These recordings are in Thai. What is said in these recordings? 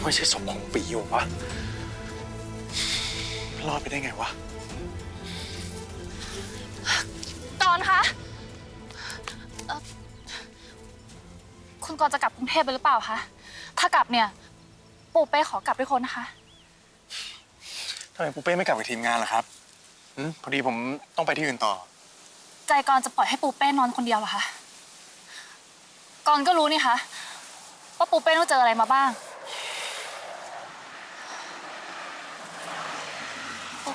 นี่ไม่ใช่ศพของปีอยู่วะรอดไปได้ไงวะ กรณ์คะเอ่อคุณกรณ์จะกลับกรุงเทพไปหรือเปล่าคะ ถ้ากลับเนี่ย ปู่เป้ขอกลับด้วยคนนะคะ ทำไมปูเป้ไม่กลับกับทีมงานล่ะครับหืมพอดีผมต้องไปที่อื่นต่อ ใจกรณ์จะปล่อยให้ปูเป้นอนคนเดียวเหรอคะกรณ์ก็รู้นี่คะว่าปูเป้ต้องเจออะไรมาบ้าง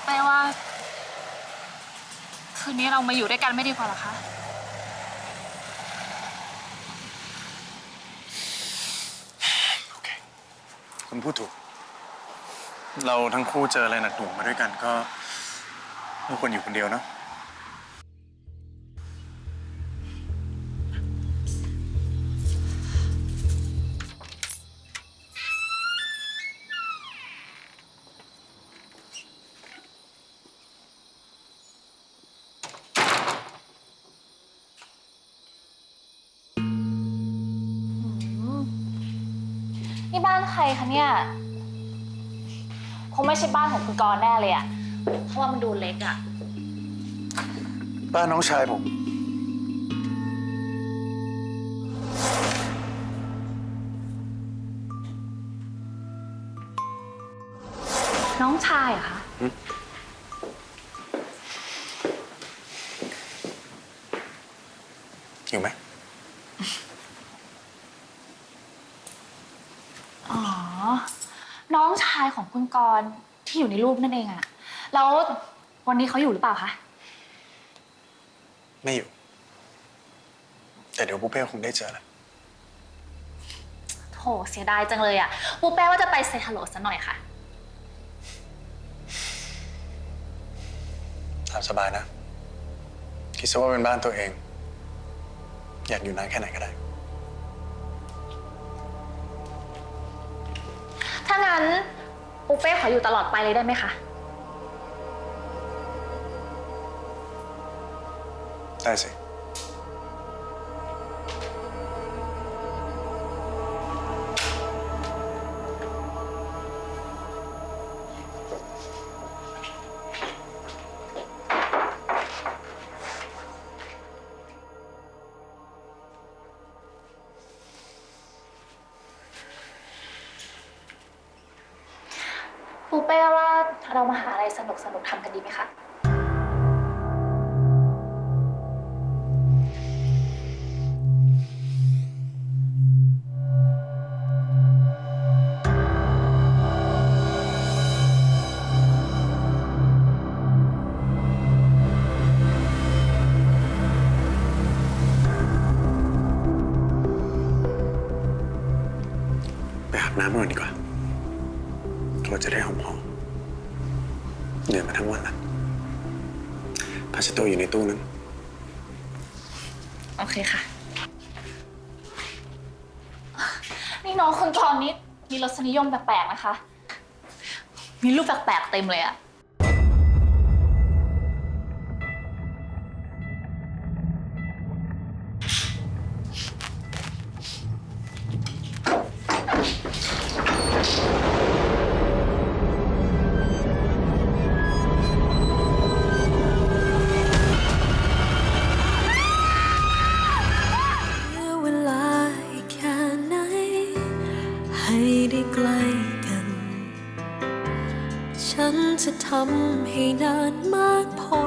เป้ว่า คืนนี้เรามาอยู่ด้วยกันไม่ดีกว่าหรอคะ โอเค คุณพูดถูก เราทั้งคู่เจออะไรหนักหน่วงมาด้วยกันก็ไม่ควรอยู่คนเดียวเนาะ นี่บ้านใครคะเนี่ย คงไม่ใช่บ้านของคุณกรณ์แน่เลยอะเพราะว่ามันดูเล็กอะบ้านน้องชายผม น้องชายเหรอคะอยู่ไหม อ๋อ น้องชายของคุณกรณ์ที่อยู่ในรูปนั่นเองอะแล้ววันนี้เขาอยู่หรือเปล่าคะ ไม่อยู่ แต่เดี๋ยวปูเป้คงได้เจอแหละโถเสียดายจังเลยอะปูแป้ว่าจะไปเซฮัลโหลสักหน่อยค่ะ ตามสบายนะ คิดซะว่าเป็นบ้านตัวเอง อยากอยู่นานแค่ไหนก็ได้ ถ้างั้น ปูเป้ขออยู่ตลอดไปเลยได้ไหมคะ ได้สิ เป้ว่าเรามาหาอะไรสนุกสนุกๆทำกันดีไหมคะ ไปอาบน้ำก่อนดีกว่า ตัวจะได้หอมๆเหนื่อยมาทั้งวันละพาเชดตัวอยู่ในตู้นั้น โอเคค่ะ นี่น้องคุณกรณ์นี้มีรสนิยมแปลกๆนะคะ มีรูปแปลกๆเต็มเลยอะ ใกล้กัน ฉันจะทำให้นานมากพอ